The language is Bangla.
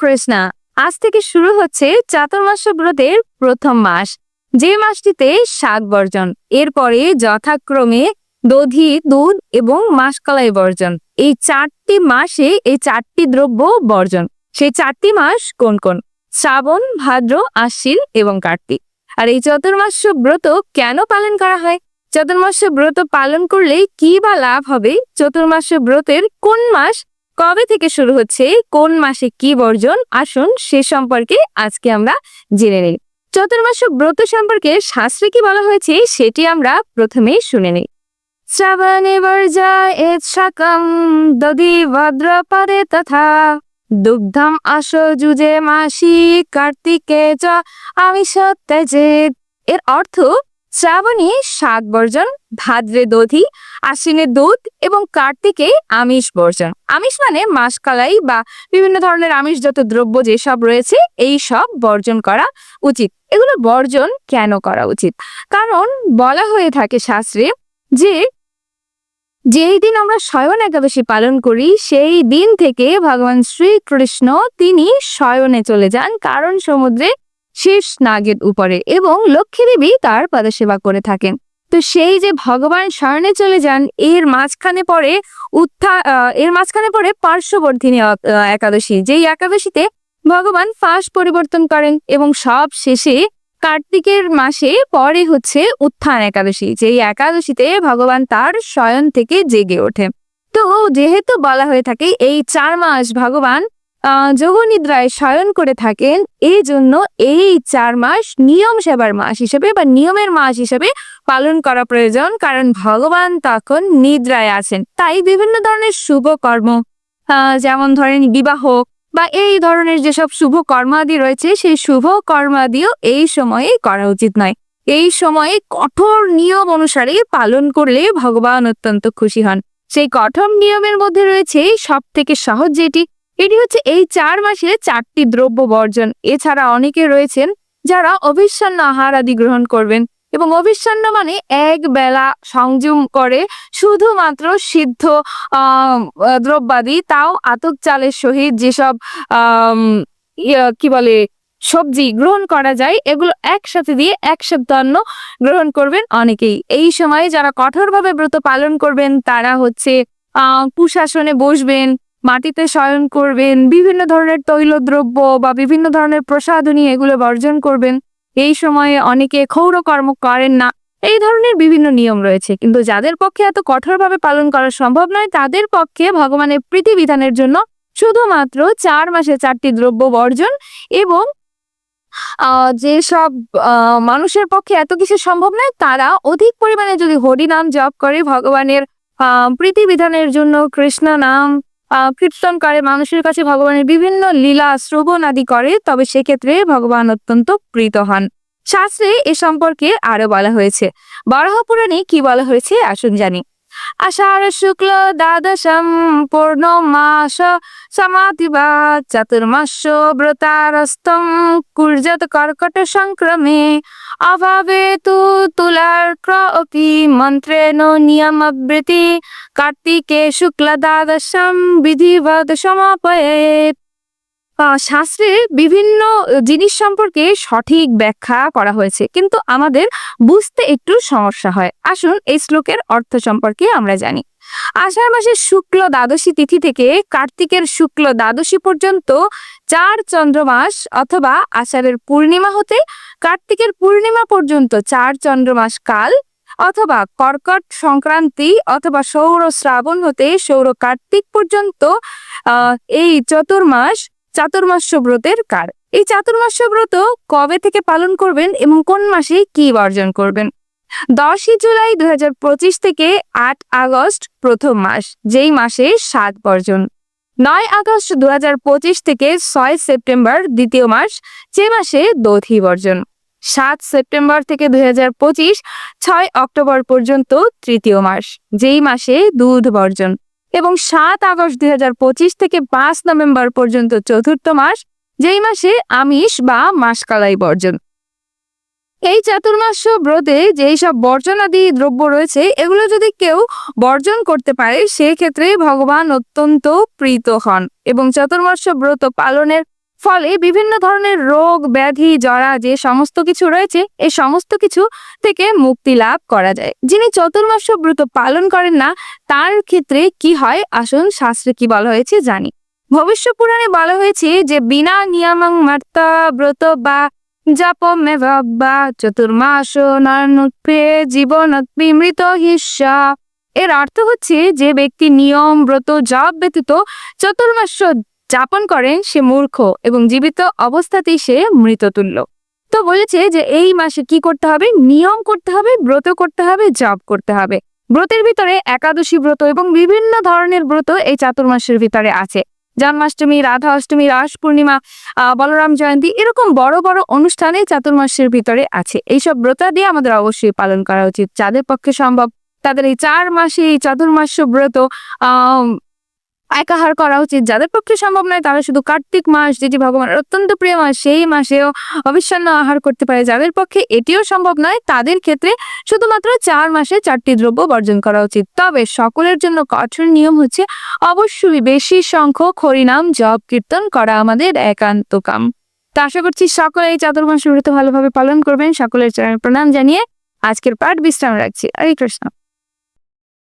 কৃষ্ণা, আজ থেকে শুরু হচ্ছে চাতুর্মাস্য ব্রতের প্রথম মাস। যে মাসটিতে শাক বর্জন, এরপরে যথাক্রমে দধি, দুধ এবং মাসকলাই বর্জন। এই চারটি মাসে এই চারটি দ্রব্য বর্জন। সেই চারটি মাস কোন কোন? শ্রাবণ, ভাদ্র, আশ্বিন এবং কার্তিক। আর এই চতুর্মাস্য ব্রত কেন পালন করা হয়? চতুর্মাস্য ব্রত পালন করলে কি বা লাভ হবে? চতুর্মাস্য ব্রতের কোন মাস কবে থেকে শুরু হচ্ছে, কোন মাসে কি বর্জন, আসুন সে সম্পর্কে আজকে আমরা জেনে নিই। চতুর্মাস্য ব্রত সম্পর্কে শাস্ত্রে কি বলা হয়েছে, সেটি আমরা প্রথমেই শুনে নিই। শ্রাবণে বর্জা এত শাকম, দধি ভদ্রপদে তথা, দুগ্ধম আস যুজে মাসি কার্তিকে চ, আমিষ ত্যাজেত এর অর্থ শ্রাবণে শাক বর্জন, ভাদ্রে দধি আশ্বিনে দুধ এবং কার্তিকে আমিষ বর্জন। আমিষ মানে মাসকালাই বা বিভিন্ন ধরনের আমিষ যত দ্রব্য যেসব রয়েছে এই সব বর্জন করা উচিত। এগুলো বর্জন কেন করা উচিত? কারণ বলা হয়ে থাকে শাস্ত্রে যে, যেই দিন আমরা শয়ন একাদশী পালন করি, সেই দিন থেকে ভগবান শ্রীকৃষ্ণ তিনি শয়নে চলে যান, কারণ সমুদ্রে শেষ নাগের উপরে এবং লক্ষ্মী দেবী তার পদসেবা করে থাকেন। তো সেই যে ভগবান শরণে চলে যান, এর মাঝখানে পরে উত্থা এর মাঝখানে পরে পার্শ্ববর্ধিনী একাদশী। যেই একাদশীতে ভগবান ফাঁস পরিবর্তন করেন এবং সব শেষে কার্তিকের মাসে পরে হচ্ছে উত্থান একাদশী। যেই একাদশীতে ভগবান তার শয়ন থেকে জেগে ওঠে। তো যেহেতু বলা হয়ে থাকে, এই চার মাস ভগবান যোগনিদ্রায় শয়ন করে থাকেন। এই জন্য এই চার মাস নিয়ম সেবার মাস হিসেবে বা নিয়মের মাস হিসেবে পালন করা প্রয়োজন। কারণ ভগবান তখন নিদ্রায় আছেন। তাই বিভিন্ন ধরনের শুভ কর্ম যেমন ধরেন বিবাহ বা এই ধরনের যেসব শুভ কর্মাদি রয়েছে, সেই শুভ কর্মাদিও এই সময়ে করা উচিত নয়। এই সময়ে কঠোর নিয়ম অনুসারে পালন করলে ভগবান অত্যন্ত খুশি হন। সেই কঠোর নিয়মের মধ্যে রয়েছে সব থেকে সহজ যেটি এটি হচ্ছে এই চার মাসে চারটি দ্রব্য বর্জন। এছাড়া অনেকে রয়েছেন যারা অবিচ্ছন্ন আহার আদি গ্রহণ করবেন এবং অবিচ্ছন্ন মানে এক বেলা সংযম করে শুধুমাত্র সিদ্ধ দ্রব্যাদি, তাও আতক চালের সহিত যেসব কি বলে, সবজি গ্রহণ করা যায়, এগুলো একসাথে দিয়ে এক সপ্তাহান্ন গ্রহণ করবেন অনেকেই। এই সময়ে যারা কঠোরভাবে ব্রত পালন করবেন, তারা হচ্ছে কুশাসনে বসবেন মাটিতে শয়ন করবেন বিভিন্ন ধরনের তৈলদ্রব্য বা বিভিন্ন ধরনের প্রসাধনী এগুলো বর্জন করবেন। এই সময়ে অনেকে ক্ষৌর কর্ম করেন না। এই ধরনের বিভিন্ন নিয়ম রয়েছে। কিন্তু যাদের পক্ষে এত কঠোরভাবে পালন করা সম্ভব নয় তাদের পক্ষে ভগবানের প্রীতিবিধানের জন্য শুধুমাত্র চার মাসে চারটি দ্রব্য বর্জন এবং যেসব আহ, মানুষের পক্ষে এত কিছু সম্ভব নয় তারা অধিক পরিমাণে যদি হরি নাম জপ করে ভগবানের প্রীতিবিধানের জন্য কৃষ্ণ নাম কীর্তন করে মানুষের কাছে ভগবানের বিভিন্ন লীলা শ্রবণ আদি করে, তবে সেক্ষেত্রে ভগবান অত্যন্ত প্রীত হন। শাস্ত্রে এ সম্পর্কে আরও বলা হয়েছে। বরাহ পুরাণে কি বলা হয়েছে? আসুন জানি। আষাঢ় শুক্ল দ্বাদশম পূর্ণ মাস সমাধিবা চতুর্মাস্য ব্রতারস্তম কুর্যত কর্কট সংক্রমে অভাবে তু তুলার ক্রপি মন্ত্রেণ নিয়মবৃতি কার্তিকে শুক্ল দ্বাদশম বিধিবৎ সমাপয়েত শাস্ত্রের শাস্ত্রে বিভিন্ন জিনিস সম্পর্কে সঠিক ব্যাখ্যা করা হয়েছে, কিন্তু আমাদের বুঝতে একটু সমস্যা হয়। আসুন, এই শ্লোকের অর্থ সম্পর্কে আমরা জানি। আষাঢ় মাসের শুক্ল দ্বাদশী তিথি থেকে কার্তিকের শুক্ল দ্বাদশী পর্যন্ত চার চন্দ্রমাস অথবা আষাঢ়ের পূর্ণিমা হতে কার্তিকের পূর্ণিমা পর্যন্ত চার চন্দ্রমাস কাল অথবা কর্কট সংক্রান্তি অথবা সৌর শ্রাবণ হতে সৌর কার্তিক পর্যন্ত এই চতুর্মাস চাতুর্মাস্য ব্রতের কার এই চাতুর্মাস্য ব্রত কবে থেকে পালন করবেন এবং কোন মাসে কি বর্জন করবেন? দশই জুলাই দুই হাজার পঁচিশ থেকে আট আগস্ট প্রথম মাস, যেই মাসে সাত বর্জন। নয় আগস্ট দুই হাজার পঁচিশ থেকে ছয় সেপ্টেম্বর দ্বিতীয় মাস, যে মাসে দধি বর্জন। সাত সেপ্টেম্বর থেকে দুই ছয় অক্টোবর পর্যন্ত তৃতীয় মাস, যেই মাসে দুধ বর্জন। এবং সাত আগস্ট দুই হাজার পঁচিশ থেকে পাঁচ নভেম্বর পর্যন্ত চতুর্থ মাস, যেই মাসে আমিষ বা মাসকালাই বর্জন। এই চাতুর্মাস্য ব্রতে যেই সব বর্জনাদি দ্রব্য রয়েছে, এগুলো যদি কেউ বর্জন করতে পারে, সেক্ষেত্রে ভগবান অত্যন্ত প্রীত হন। এবং চাতুর্মাস্য ব্রত পালনের ফলে বিভিন্ন ধরনের রোগ, ব্যাধি, জরা, যে সমস্ত কিছু রয়েছে, এই সমস্ত কিছু থেকে মুক্তি লাভ করা যায়। যিনি চতুর্মাস ব্রত পালন করেন না, তার ক্ষেত্রে কি হয়? আসুন শাস্ত্রে কি বলা হয়েছে জানি। ভবিষ্য পুরাণে বলা হয়েছে যে, বিনা নিয়মং মার্তা ব্রত বা জাপ বা চতুর্মাস নয়নপে জীবন মৃত হিস্যা। এর অর্থ হচ্ছে, যে ব্যক্তি নিয়ম, ব্রত, জপ ব্যতীত চতুর্মাস যাপন করেন, সে মূর্খ এবং জীবিত অবস্থাতেই সে মৃততুল্য। তো বলেছে যে এই মাসে কি করতে হবে? নিয়ম করতে হবে, ব্রত করতে হবে, জপ করতে হবে। ব্রতের ভিতরে একাদশী ব্রত এবং বিভিন্ন ধরনের ব্রত এই চাতুর্মাসের ভিতরে আছে। জন্মাষ্টমী রাধা অষ্টমী রাস পূর্ণিমা বলরাম জয়ন্তী এরকম বড় বড় অনুষ্ঠানে চাতুর্মাসের ভিতরে আছে। এইসব ব্রতা দিয়ে আমাদের অবশ্যই পালন করা উচিত। যাদের পক্ষে সম্ভব তাদের এই চার মাসে এই চাতুর্মাস্য ব্রত একাহার করা উচিত। যাদের পক্ষে সম্ভব নয়, তারা শুধু কার্তিক মাস, যেটি ভগবানের অত্যন্ত প্রিয় মাস, সেই মাসেও অবিচ্ছন্ন আহার করতে পারে। যাদের পক্ষে এটিও সম্ভব নয়, তাদের ক্ষেত্রে শুধুমাত্র চার মাসে চারটি দ্রব্য বর্জন করা উচিত। তবে সকলের জন্য কঠোর নিয়ম হচ্ছে, অবশ্যই বেশি সংখ্যক হরিনাম জপ কীর্তন করা আমাদের একান্ত কাম। তা আশা করছি সকলে এই চাতুর্মাস ভালোভাবে পালন করবেন। সকলের চরণে প্রণাম জানিয়ে আজকের পাঠ বিশ্রাম রাখছি। হরে কৃষ্ণ।